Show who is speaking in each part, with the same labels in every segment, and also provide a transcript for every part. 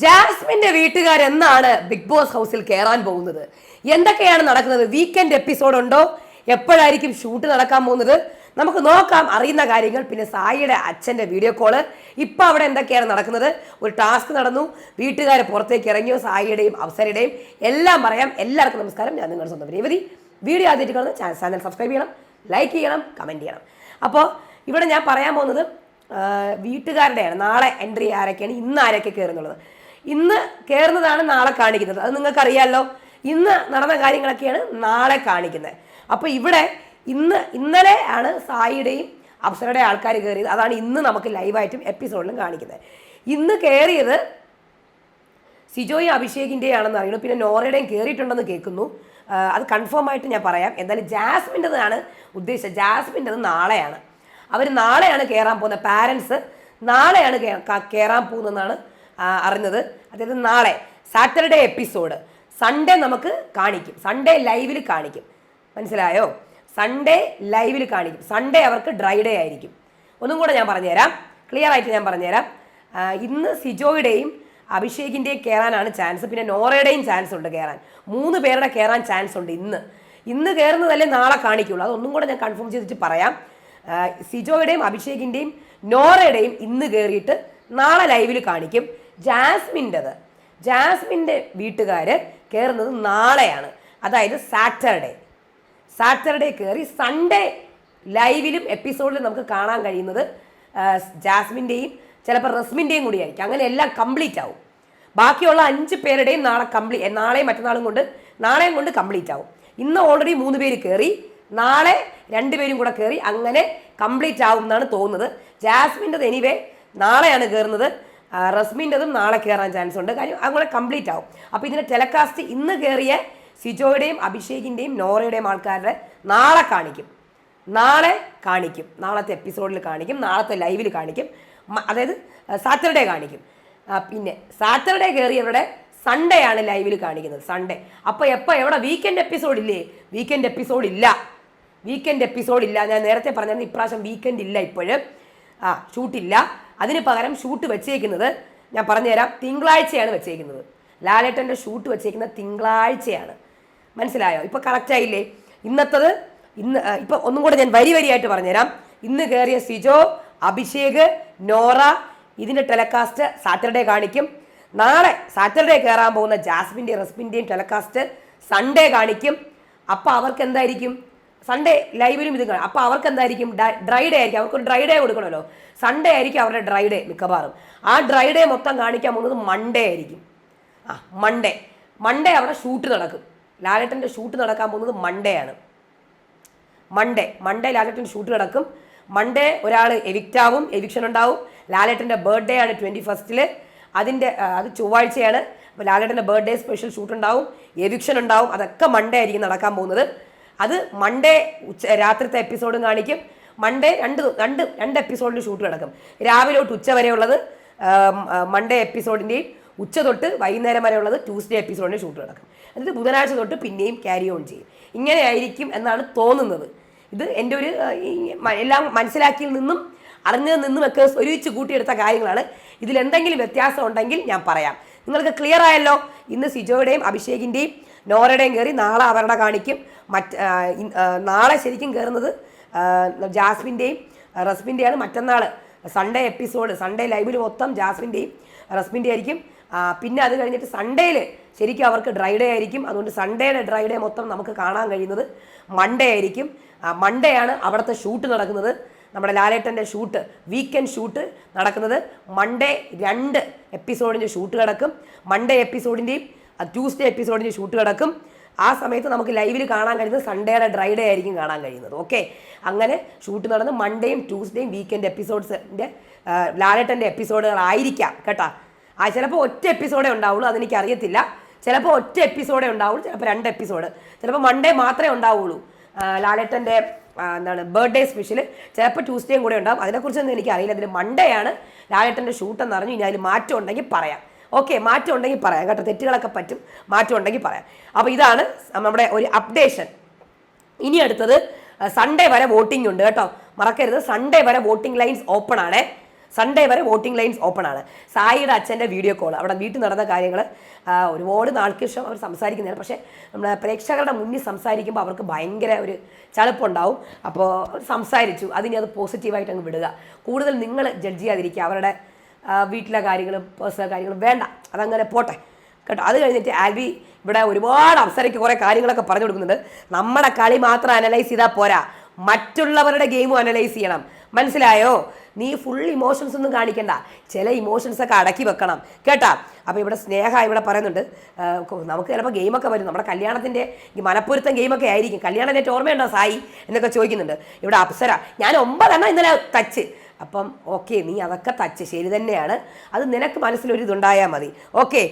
Speaker 1: ജാസ്മിന്റെ വീട്ടുകാർ എന്നാണ് ബിഗ് ബോസ് ഹൗസിൽ കയറാൻ പോകുന്നത്? എന്തൊക്കെയാണ് നടക്കുന്നത്? വീക്കെൻഡ് എപ്പിസോഡ് ഉണ്ടോ? എപ്പോഴായിരിക്കും ഷൂട്ട് നടക്കാൻ പോകുന്നത്? നമുക്ക് നോക്കാം അറിയുന്ന കാര്യങ്ങൾ. പിന്നെ സായിയുടെ അച്ഛന്റെ വീഡിയോ കോൾ ഇപ്പം അവിടെ എന്തൊക്കെയാണ് നടക്കുന്നത്? ഒരു ടാസ്ക് നടന്നു. വീട്ടുകാർ പുറത്തേക്ക് ഇറങ്ങിയോ? സായിയുടെയും അവസരയുടെയും എല്ലാം പറയാം. എല്ലാവർക്കും നമസ്കാരം. ഞാൻ നിങ്ങളുടെ സ്വന്തം രേവതി. വീഡിയോ ആദ്യമായിട്ട് കാണുന്ന ചാനൽ സബ്സ്ക്രൈബ് ചെയ്യണം ലൈക്ക് ചെയ്യണം കമന്റ് ചെയ്യണം. അപ്പോൾ ഇവിടെ ഞാൻ പറയാൻ പോകുന്നത് വീട്ടുകാരുടെയാണ്. നാളെ എൻട്രി ആരൊക്കെയാണ്? ഇന്ന് ആരൊക്കെ കയറുന്നുള്ളത് ഇന്ന് കയറുന്നതാണ് നാളെ കാണിക്കുന്നത്. അത് നിങ്ങൾക്കറിയാമല്ലോ ഇന്ന് നടന്ന കാര്യങ്ങളൊക്കെയാണ് നാളെ കാണിക്കുന്നത്. അപ്പോൾ ഇവിടെ ഇന്ന് ഇന്നലെ ആണ് സായിയുടെയും അപ്സരയുടെ ആൾക്കാർ കയറിയത് അതാണ് ഇന്ന് നമുക്ക് ലൈവായിട്ടും എപ്പിസോഡിലും കാണിക്കുന്നത്. ഇന്ന് കയറിയത് സിജോയും അഭിഷേകിന്റെയാണെന്ന് അറിയുന്നു. പിന്നെ നോറയുടെയും കയറിയിട്ടുണ്ടെന്ന് കേൾക്കുന്നു. അത് കൺഫേം ആയിട്ട് ഞാൻ പറയാം. എന്തായാലും ജാസ്മിന്റെതാണ് ഉദ്ദേശിച്ചത് ജാസ്മിന്റെത് നാളെയാണ്. അവർ നാളെയാണ് കയറാൻ പോകുന്നത്. പാരൻസ് നാളെയാണ് കയറാൻ പോകുന്നതെന്നാണ് അറിഞ്ഞത്. അതായത് നാളെ സാറ്റർഡേ എപ്പിസോഡ്. സൺഡേ നമുക്ക് കാണിക്കും. സൺഡേ ലൈവിൽ കാണിക്കും. മനസ്സിലായോ? സൺഡേ ലൈവിൽ കാണിക്കും. സൺഡേ അവർക്ക് ഡ്രൈ ഡേ ആയിരിക്കും. ഒന്നും കൂടെ ഞാൻ പറഞ്ഞുതരാം. ക്ലിയർ ആയിട്ട് ഞാൻ പറഞ്ഞുതരാം. ഇന്ന് സിജോയുടെയും അഭിഷേകിന്റെയും കയറാനാണ് ചാൻസ്. പിന്നെ നോറയുടെയും ചാൻസ് ഉണ്ട് കയറാൻ മൂന്ന് പേരുടെ കയറാൻ ചാൻസ് ഉണ്ട് ഇന്ന്. ഇന്ന് കയറുന്നതല്ലേ നാളെ കാണിക്കുള്ളൂ. അതൊന്നും കൂടെ ഞാൻ കൺഫേം ചെയ്തിട്ട് പറയാം. സിജോയുടെയും അഭിഷേകിന്റെയും നോറയുടെയും ഇന്ന് കയറിയിട്ട് നാളെ ലൈവിൽ കാണിക്കും. ജാസ്മിന്റെത്. ജാസ്മിന്റെ വീട്ടുകാർ കയറുന്നത് നാളെയാണ്. അതായത് സാറ്റർഡേ. സാറ്റർഡേ കയറി സൺഡേ ലൈവിലും എപ്പിസോഡിലും നമുക്ക് കാണാൻ കഴിയുന്നത് ജാസ്മിന്റെയും ചിലപ്പോൾ റസ്മിന്റെയും കൂടി ആയിരിക്കും. അങ്ങനെ എല്ലാം കംപ്ലീറ്റ് ആവും. ബാക്കിയുള്ള അഞ്ച് പേരുടെയും നാളെ കംപ്ലീറ്റ് നാളെയും മറ്റന്നാളും കൊണ്ട് നാളെയും കൊണ്ട് കംപ്ലീറ്റ് ആവും. ഇന്ന് ഓൾറെഡി മൂന്ന് പേര് കയറി നാളെ രണ്ടുപേരും കൂടെ കയറി അങ്ങനെ കംപ്ലീറ്റ് ആവും എന്നാണ് തോന്നുന്നത്. ജാസ്മിന്റെത് എനിവേ നാളെയാണ് കയറുന്നത് റസ്മിന്റെതും നാളെ കയറാൻ ചാൻസ് ഉണ്ട്. കാര്യം അങ്ങനെ കംപ്ലീറ്റ് ആവും. അപ്പോൾ ഇതിന്റെ ടെലകാസ്റ്റ് ഇന്ന് കയറിയ സിജോയുടെയും അഭിഷേകിന്റെയും നോറയുടെയും ആൾക്കാരുടെ നാളെ കാണിക്കും. നാളെ കാണിക്കും. നാളത്തെ എപ്പിസോഡിൽ കാണിക്കും. നാളത്തെ ലൈവിൽ കാണിക്കും. അതായത് സാറ്റർഡേ കാണിക്കും. പിന്നെ സാറ്റർഡേ കയറിയവരുടെ സൺഡേ ആണ് ലൈവിൽ കാണിക്കുന്നത്. സൺഡേ അപ്പോൾ എപ്പോൾ എവിടെ? വീക്കെൻഡ് എപ്പിസോഡ് ഇല്ലേ? വീക്കെൻഡ് എപ്പിസോഡ് ഇല്ല. വീക്കെൻഡ് എപ്പിസോഡ് ഇല്ല. ഞാൻ നേരത്തെ പറഞ്ഞത് ഇപ്രാവശ്യം വീക്കെൻഡ് ഇല്ല ഇപ്പോഴും. ആ ഷൂട്ടില്ല അതിന് പകരം ഷൂട്ട് വെച്ചേക്കുന്നത് ഞാൻ പറഞ്ഞുതരാം തിങ്കളാഴ്ചയാണ് വെച്ചേക്കുന്നത്. ലാലേട്ടന്റെ ഷൂട്ട് വെച്ചേക്കുന്നത് തിങ്കളാഴ്ചയാണ്. മനസ്സിലായോ? ഇപ്പോൾ കറക്റ്റ് ആയില്ലേ? ഇന്നത്തത് ഇന്ന് ഇപ്പം ഒന്നും കൂടെ ഞാൻ വരി വരിയായിട്ട് പറഞ്ഞുതരാം. ഇന്ന് കയറിയ സിജോ അഭിഷേക് നോറ ഇതിന്റെ ടെലകാസ്റ്റ് സാറ്റർഡേ കാണിക്കും. നാളെ സാറ്റർഡേ കയറാൻ പോകുന്ന ജാസ്മിന്റെയും റസ്മിന്റെയും ടെലകാസ്റ്റ് സൺഡേ കാണിക്കും. അപ്പോൾ അവർക്ക് എന്തായിരിക്കും? സൺഡേ ലൈവിലും ഇത് കാണും. അപ്പോൾ അവർക്ക് എന്തായിരിക്കും ഡ്രൈ ഡേ ആയിരിക്കും. അവർക്ക് ഡ്രൈ ഡേ കൊടുക്കണമല്ലോ. സൺഡേ ആയിരിക്കും അവരുടെ ഡ്രൈ ഡേ മിക്കവാറും. ആ ഡ്രൈ ഡേ മൊത്തം കാണിക്കാൻ പോകുന്നത് മൺഡേ ആയിരിക്കും. ആ മൺഡേ മൺഡേ അവിടെ ഷൂട്ട് നടക്കും. ലാലേട്ടന്റെ ഷൂട്ട് നടക്കാൻ പോകുന്നത് മൺഡേ ആണ്. മൺഡേ മൺഡേ ലാലേട്ടൻ ഷൂട്ട് നടക്കും. മൺഡേ ഒരാൾ എവിക്റ്റാവും എവിക്ഷൻ ഉണ്ടാവും. ലാലേട്ടന്റെ ബർത്ത്ഡേ ആണ് ട്വന്റി ഫസ്റ്റിൽ അതിന്റെ അത് ചൊവ്വാഴ്ചയാണ്. അപ്പോൾ ലാലേട്ടന്റെ ബർത്ത്ഡേ സ്പെഷ്യൽ ഷൂട്ട് ഉണ്ടാവും. എവിക്ഷൻ ഉണ്ടാവും. അതൊക്കെ മൺഡേ ആയിരിക്കും നടക്കാൻ പോകുന്നത്. അത് മൺഡേ ഉച്ച രാത്രിത്തെ എപ്പിസോഡും കാണിക്കും. മൺഡേ രണ്ട് രണ്ട് രണ്ട് എപ്പിസോഡിൽ ഷൂട്ട് നടക്കും രാവിലെ തൊട്ട് ഉച്ച വരെയുള്ളത് മൺഡേ എപ്പിസോഡിന്റെയും ഉച്ച തൊട്ട് വൈകുന്നേരം വരെയുള്ളത് ട്യൂസ്ഡേ എപ്പിസോഡിന്റെ ഷൂട്ട് നടക്കും എന്നിട്ട് ബുധനാഴ്ച തൊട്ട് പിന്നെയും ക്യാരി ഓൺ ചെയ്യും. ഇങ്ങനെ ആയിരിക്കും എന്നാണ് തോന്നുന്നത്. ഇത് എന്റെ ഒരു എല്ലാം മനസ്സിലാക്കിയിൽ നിന്നും അറിഞ്ഞതിൽ നിന്നും ഒക്കെ ഒരുമിച്ച് കൂട്ടിയെടുത്ത കാര്യങ്ങളാണ്. ഇതിലെന്തെങ്കിലും വ്യത്യാസം ഉണ്ടെങ്കിൽ ഞാൻ പറയാം. നിങ്ങൾക്ക് ക്ലിയർ ആയല്ലോ? ഇന്ന് സിജോയുടെയും അഭിഷേകിന്റെയും നോറയുടെയും കയറി നാളെ അവരുടെ കാണിക്കും. മറ്റ് നാളെ ശരിക്കും കയറുന്നത് ജാസ്മിന്റെയും റസ്മിന്റെയാണ് മറ്റന്നാൾ സൺഡേ എപ്പിസോഡ് സൺഡേ ലൈവിൽ മൊത്തം ജാസ്മിന്റെയും റസ്മിന്റെ ആയിരിക്കും. പിന്നെ അത് കഴിഞ്ഞിട്ട് സൺഡേയിൽ ശരിക്കും അവർക്ക് ഡ്രൈ ഡേ ആയിരിക്കും. അതുകൊണ്ട് സൺഡേയുടെ ഡ്രൈ ഡേ മൊത്തം നമുക്ക് കാണാൻ കഴിയുന്നത് മൺഡേ ആയിരിക്കും. മൺഡേ ആണ് അവിടുത്തെ ഷൂട്ട് നടക്കുന്നത്. നമ്മുടെ ലാലേട്ടന്റെ ഷൂട്ട് വീക്കെൻഡ് ഷൂട്ട് നടക്കുന്നത്. മൺഡേ രണ്ട് എപ്പിസോഡിന്റെ ഷൂട്ട് കിടക്കും. മൺഡേ എപ്പിസോഡിന്റെയും ട്യൂസ്ഡേ എപ്പിസോഡിന്റെ ഷൂട്ട് കിടക്കും. ആ സമയത്ത് നമുക്ക് ലൈവിൽ കാണാൻ കഴിയുന്നത് സൺഡേയുടെ ഡ്രൈഡേ ആയിരിക്കും കാണാൻ കഴിയുന്നത്. ഓക്കെ അങ്ങനെ ഷൂട്ട് നടന്ന് മൺഡേയും ട്യൂസ്ഡേയും വീക്കെൻഡ് എപ്പിസോഡ്സിന്റെ ലാലേട്ടന്റെ എപ്പിസോഡുകളായിരിക്കാം കേട്ടോ? ആ ചിലപ്പോൾ ഒറ്റ എപ്പിസോഡേ ഉണ്ടാവുള്ളൂ അതെനിക്ക് അറിയത്തില്ല ചിലപ്പോൾ ഒറ്റ എപ്പിസോഡേ ഉണ്ടാവുള്ളൂ ചിലപ്പോൾ രണ്ട് എപ്പിസോഡ് ചിലപ്പോൾ മൺഡേ മാത്രമേ ഉണ്ടാവുള്ളൂ. ലാലേട്ടന്റെ എന്താണ് ബർത്ത്ഡേ സ്പെഷ്യൽ ചിലപ്പോൾ ട്യൂസ്ഡേയും കൂടെ ഉണ്ടാവും. അതിനെക്കുറിച്ചൊന്നും എനിക്ക് അറിയില്ല അതിൽ മൺഡേ ആണ് ലാലേട്ടന്റെ ഷൂട്ടെന്ന് അറിഞ്ഞു ഇനി അതിൽ മാറ്റം ഉണ്ടെങ്കിൽ പറയാം. ഓക്കെ മാറ്റം ഉണ്ടെങ്കിൽ പറയാം കേട്ടോ. തെറ്റുകളൊക്കെ പറ്റും. മാറ്റം ഉണ്ടെങ്കിൽ പറയാം. അപ്പോൾ ഇതാണ് നമ്മുടെ ഒരു അപ്ഡേഷൻ ഇനി അടുത്തത് സൺഡേ വരെ വോട്ടിംഗ് ഉണ്ട് കേട്ടോ. മറക്കരുത്. സൺഡേ വരെ വോട്ടിംഗ് ലൈൻസ് ഓപ്പൺ ആണ്. സൺഡേ വരെ വോട്ടിംഗ് ലൈൻസ് ഓപ്പൺ ആണ്. സായിയുടെ അച്ഛന്റെ വീഡിയോ കോൾ അവിടെ വീട്ടിൽ നടന്ന കാര്യങ്ങൾ ഒരുപാട് നാൾക്ക് ശേഷം അവർ സംസാരിക്കുന്നതാണ് പക്ഷേ നമ്മുടെ പ്രേക്ഷകരുടെ മുന്നിൽ സംസാരിക്കുമ്പോൾ അവർക്ക് ഭയങ്കര ഒരു ചളുപ്പുണ്ടാവും. അപ്പോൾ സംസാരിച്ചു. അതിനി അത് പോസിറ്റീവായിട്ട് അങ്ങ് വിടുക. കൂടുതൽ നിങ്ങൾ ജഡ്ജ് ചെയ്യാതിരിക്കുക. അവരുടെ വീട്ടിലെ കാര്യങ്ങളും പേഴ്സണൽ കാര്യങ്ങളും വേണ്ട. അതങ്ങനെ പോട്ടെ. കേട്ടോ അത് കഴിഞ്ഞിട്ട് ആൽവി ഇവിടെ ഒരുപാട് അവസരയ്ക്ക് കുറേ കാര്യങ്ങളൊക്കെ പറഞ്ഞു കൊടുക്കുന്നുണ്ട്. നമ്മുടെ കളി മാത്രം അനലൈസ് ചെയ്താൽ പോരാ. മറ്റുള്ളവരുടെ ഗെയിമും അനലൈസ് ചെയ്യണം. മനസ്സിലായോ? നീ ഫുൾ ഇമോഷൻസ് ഒന്നും കാണിക്കണ്ട. ചില ഇമോഷൻസ് ഒക്കെ അടക്കി വെക്കണം. കേട്ടാ? അപ്പോൾ ഇവിടെ സ്നേഹ ഇവിടെ പറയുന്നുണ്ട്. നമുക്ക് ചിലപ്പോൾ ഗെയിമൊക്കെ വരും. നമ്മുടെ കല്യാണത്തിന്റെ മനപ്പൊരുത്തം ഗെയിമൊക്കെ ആയിരിക്കും. കല്യാണം നെറ്റ് ഓർമ്മയുണ്ടോ സായി? എന്നൊക്കെ ചോദിക്കുന്നുണ്ട്. ഇവിടെ അപ്സര ഞാൻ ഒമ്പതെണ്ണം ഇന്നലെ തച്ച് അപ്പം ഓക്കെ നീ അതൊക്കെ തച്ച്. ശരി തന്നെയാണ്. അത് നിനക്ക് മനസ്സിലൊരു ഇതുണ്ടായാൽ മതി. ഓക്കെ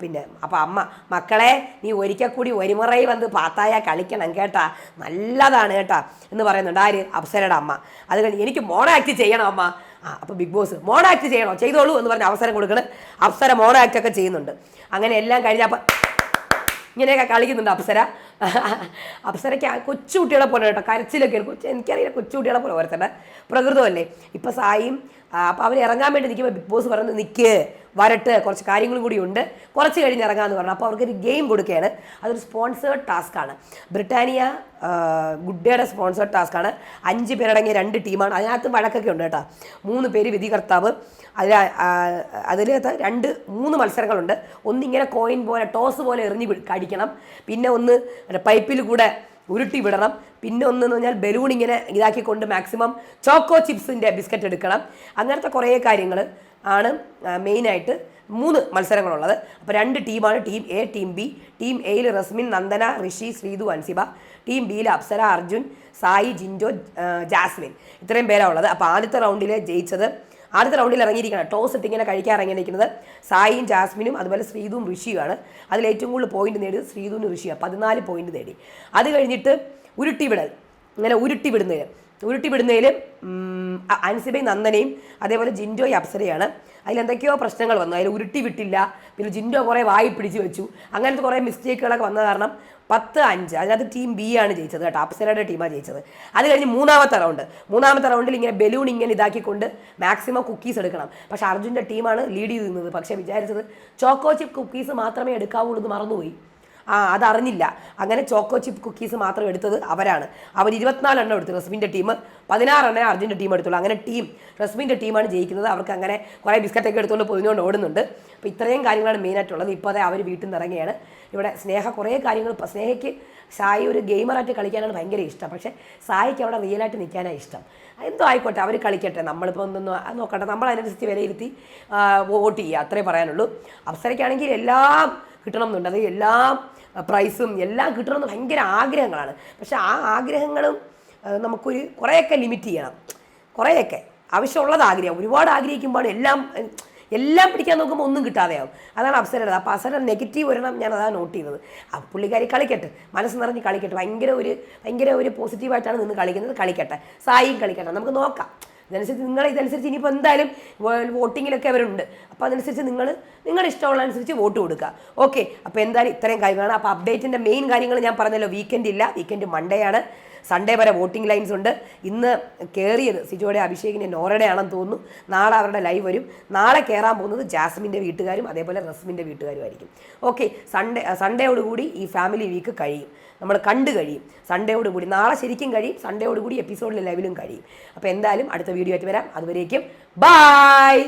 Speaker 1: പിന്നെ അപ്പം അമ്മ മക്കളെ നീ ഒരിക്കൽ കൂടി ഒരുമുറയിൽ വന്ന് പാത്തായ കളിക്കണം കേട്ടാ. നല്ലതാണ് കേട്ടാ എന്ന് പറയുന്നുണ്ട്. ആര്? അപ്സരയുടെ അമ്മ. അത് കഴിഞ്ഞ് എനിക്ക് മോണാക്ട് ചെയ്യണം അമ്മ. ആ അപ്പോൾ ബിഗ് ബോസ് മോണാക്ട് ചെയ്യണോ? ചെയ്തോളൂ എന്ന് പറഞ്ഞ് അവസരം കൊടുക്കണം. അപ്സര ആക്ട് ഒക്കെ ചെയ്യുന്നുണ്ട്. അങ്ങനെ എല്ലാം കഴിഞ്ഞപ്പോൾ ഇങ്ങനെയൊക്കെ കളിക്കുന്നുണ്ട് അപ്സര. അപ്സരയ്ക്ക് കൊച്ചുകുട്ടികളെ പോലെ കേട്ടോ കരച്ചിലൊക്കെ. കൊച്ചു എനിക്കറിയില്ല കൊച്ചുകുട്ടികളെ പോലെ ഓരോരുത്തരുടെ പ്രകൃതമല്ലേ ഇപ്പം സായിയും അപ്പോൾ അവർ ഇറങ്ങാൻ വേണ്ടി നിൽക്കുമ്പോൾ ബിഗ് ബോസ് പറയുന്നത് നിൽക്ക് വരട്ട് കുറച്ച് കാര്യങ്ങളും കൂടി ഉണ്ട്. കുറച്ച് കഴിഞ്ഞ് ഇറങ്ങാമെന്ന് പറഞ്ഞു. അപ്പോൾ അവർക്കൊരു ഗെയിം കൊടുക്കുകയാണ്. അതൊരു സ്പോൺസേർഡ് ടാസ്ക്കാണ് ബ്രിട്ടാനിയ ഗുഡ് ഡേയുടെ സ്പോൺസേർഡ് ടാസ്ക്കാണ് അഞ്ച് പേരടങ്ങിയ രണ്ട് ടീമാണ്. അതിനകത്ത് വഴക്കൊക്കെ ഉണ്ട് കേട്ടോ. മൂന്ന് പേര് വിധികർത്താവ്. അതിൽ അതിനകത്ത് രണ്ട് മൂന്ന് മത്സരങ്ങളുണ്ട്. ഒന്നിങ്ങനെ കോയിൻ പോലെ ടോസ് പോലെ എറിഞ്ഞ് അടിക്കണം പിന്നെ ഒന്ന് പൈപ്പിൽ കൂടെ ഉരുട്ടി വിടണം. പിന്നെ ഒന്ന് എന്ന് പറഞ്ഞാൽ ബലൂൺ ഇങ്ങനെ ഇതാക്കിക്കൊണ്ട് മാക്സിമം ചോക്കോ ചിപ്സിന്റെ ബിസ്ക്കറ്റ് എടുക്കണം. അങ്ങനത്തെ കുറേ കാര്യങ്ങൾ ആണ് മെയിനായിട്ട് മൂന്ന് മത്സരങ്ങളുള്ളത്. അപ്പോൾ രണ്ട് ടീമാണ് team A team B team എയിൽ റസ്മിൻ നന്ദന ഋഷി ശ്രീതു അൻസിബ. ടീം ബിയിൽ അപ്സര അർജുൻ സായി ജിൻജോ ജാസ്മിൻ. ഇത്രയും പേരാണ് ഉള്ളത്. അപ്പോൾ ആദ്യത്തെ റൗണ്ടിൽ ജയിച്ചത് ആദ്യത്തെ റൗണ്ടിൽ ഇറങ്ങിയിരിക്കണം ടോസ് ഇട്ട് ഇങ്ങനെ കഴിക്കാൻ ഇറങ്ങിയിരിക്കുന്നത് സായിയും ജാസ്മിനും അതുപോലെ ശ്രീതും ഋഷിയുമാണ്. അതിൽ ഏറ്റവും കൂടുതൽ പോയിന്റ് നേടിയത് ശ്രീതുവിനും ഋഷിയാണ് പതിനാല് പോയിന്റ് നേടി. അത് കഴിഞ്ഞിട്ട് ഉരുട്ടി വിടൽ. ഇങ്ങനെ ഉരുട്ടി വിടുന്നതിൽ അൻസിബൈ നന്ദനയും അതേപോലെ ജിൻഡോയും അപ്സരയാണ്. അതിലെന്തൊക്കെയോ പ്രശ്നങ്ങൾ വന്നു. അതിൽ ഉരുട്ടി വിട്ടില്ല പിന്നെ ജിൻഡോ കുറേ വായി പിടിച്ചു വെച്ചു. അങ്ങനത്തെ കുറേ മിസ്റ്റേക്കുകളൊക്കെ വന്ന കാരണം പത്ത് അഞ്ച് അതിനകത്ത് ടീം ബി ആണ് ജയിച്ചത് കേട്ടോ. അപ്സരയുടെ ടീമാണ് ജയിച്ചത്. അത് കഴിഞ്ഞ് മൂന്നാമത്തെ റൗണ്ട്. മൂന്നാമത്തെ റൗണ്ടിൽ ഇങ്ങനെ ബലൂൺ ഇങ്ങനെ ഇതാക്കിക്കൊണ്ട് മാക്സിമം കുക്കീസ് എടുക്കണം. പക്ഷേ അർജുന്റെ ടീമാണ് ലീഡ് ചെയ്ത് നിന്നത് പക്ഷേ വിചാരിച്ചത് ചോക്കോ ചിപ്പ് കുക്കീസ് മാത്രമേ എടുക്കാവുള്ളൂ എന്ന് മറന്നുപോയി. ആ അതറിഞ്ഞില്ല. അങ്ങനെ ചോക്കോ ചിപ്പ് കുക്കീസ് മാത്രം എടുത്തത് അവരാണ്. അവർ ഇരുപത്തിനാലെണ്ണം എടുത്തു റസ്മിന്റെ ടീം. പതിനാറെണ്ണേ അർജുന്റെ ടീം എടുത്തുള്ളൂ. അങ്ങനെ ടീം റസ്മിന്റെ ടീമാണ് ജയിക്കുന്നത്. അവർക്ക് അങ്ങനെ കുറേ ബിസ്ക്കറ്റൊക്കെ എടുത്തുകൊണ്ട് പൊതിഞ്ഞുകൊണ്ട് ഓടുന്നുണ്ട്. അപ്പോൾ ഇത്രയും കാര്യങ്ങളാണ് മെയിനായിട്ടുള്ളത്. ഇപ്പോൾ അതെ അവർ വീട്ടിൽ നിന്ന് ഇറങ്ങിയാണ് ഇവിടെ സ്നേഹ കുറേ കാര്യങ്ങൾ സ്നേഹയ്ക്ക് സായി ഒരു ഗെയിമറായിട്ട് കളിക്കാനാണ് ഭയങ്കര ഇഷ്ടം. പക്ഷേ സായിക്ക് അവിടെ റിയലായിട്ട് നിൽക്കാനാണ് ഇഷ്ടം. എന്തോ ആയിക്കോട്ടെ അവർ കളിക്കട്ടെ. നമ്മളിപ്പോൾ ഒന്നും നോക്കട്ടെ. നമ്മൾ അതിനനുസരിച്ച് വിലയിരുത്തി വോട്ട് ചെയ്യുക. അത്രേ പറയാനുള്ളൂ. അപ്സരയ്ക്കാണെങ്കിൽ എല്ലാം കിട്ടണം എന്നുണ്ട്. അത് എല്ലാം പ്രൈസും എല്ലാം കിട്ടണമെന്ന് ഭയങ്കര ആഗ്രഹങ്ങളാണ്. പക്ഷെ ആ ആഗ്രഹങ്ങളും നമുക്കൊരു കുറേയൊക്കെ ലിമിറ്റ് ചെയ്യണം. കുറേയൊക്കെ. ആവശ്യമുള്ളത് ആഗ്രഹം. ഒരുപാട് ആഗ്രഹിക്കുമ്പോൾ എല്ലാം എല്ലാം പിടിക്കാൻ നോക്കുമ്പോൾ ഒന്നും കിട്ടാതെയാവും. അതാണ് അപ്സരയുടെ അപ്പോൾ അപ്സര നെഗറ്റീവ് വരണം ഞാൻ അതാണ് നോട്ട് ചെയ്തത്. ആ പുള്ളിക്കാരി കളിക്കട്ടെ. മനസ്സ് നിറഞ്ഞ് കളിക്കട്ടെ. ഭയങ്കര ഒരു ഭയങ്കര ഒരു പോസിറ്റീവായിട്ടാണ് നിന്ന് കളിക്കുന്നത്. കളിക്കട്ടെ. സായിയും കളിക്കട്ടെ. നമുക്ക് നോക്കാം. ഇതനുസരിച്ച് നിങ്ങൾ ഇതനുസരിച്ച് ഇനിയിപ്പോൾ എന്തായാലും വോട്ടിങ്ങിലൊക്കെ അവരുണ്ട്. അപ്പോൾ അതനുസരിച്ച് നിങ്ങൾ നിങ്ങളുടെ ഇഷ്ടമുള്ള അനുസരിച്ച് വോട്ട് കൊടുക്കുക. ഓക്കെ. അപ്പോൾ എന്തായാലും ഇത്രയും കാര്യങ്ങളാണ്. അപ്പോൾ അപ്ഡേറ്റിന്റെ മെയിൻ കാര്യങ്ങൾ ഞാൻ പറഞ്ഞല്ലോ. വീക്കെൻഡ് ഇല്ല. വീക്കെൻഡ് മൺഡേ ആണ്. സൺഡേ വരെ വോട്ടിംഗ് ലൈൻസ് ഉണ്ട്. ഇന്ന് കയറിയത് സിജോയുടെ അഭിഷേകിന്റെ നോറയുടെ ആണെന്ന് തോന്നുന്നു. നാളെ അവരുടെ ലൈവ് വരും. നാളെ കയറാൻ പോകുന്നത് ജാസ്മിന്റെ വീട്ടുകാരും അതേപോലെ റസ്മിന്റെ വീട്ടുകാരും ആയിരിക്കും ഓക്കെ സൺഡേ സൺഡേയോടുകൂടി ഈ ഫാമിലി വീക്ക് കഴിയും. നമ്മൾ കണ്ടു കഴിയും. സൺഡേയോട് കൂടി നാളെ ശരിക്കും കഴിയും. സൺഡേയോട് എപ്പിസോഡിലെ ലൈവിലും കഴിയും. അപ്പോൾ എന്തായാലും അടുത്ത വീഡിയോ ആയിട്ട് വരാം. അതുവരേക്കും ബായ്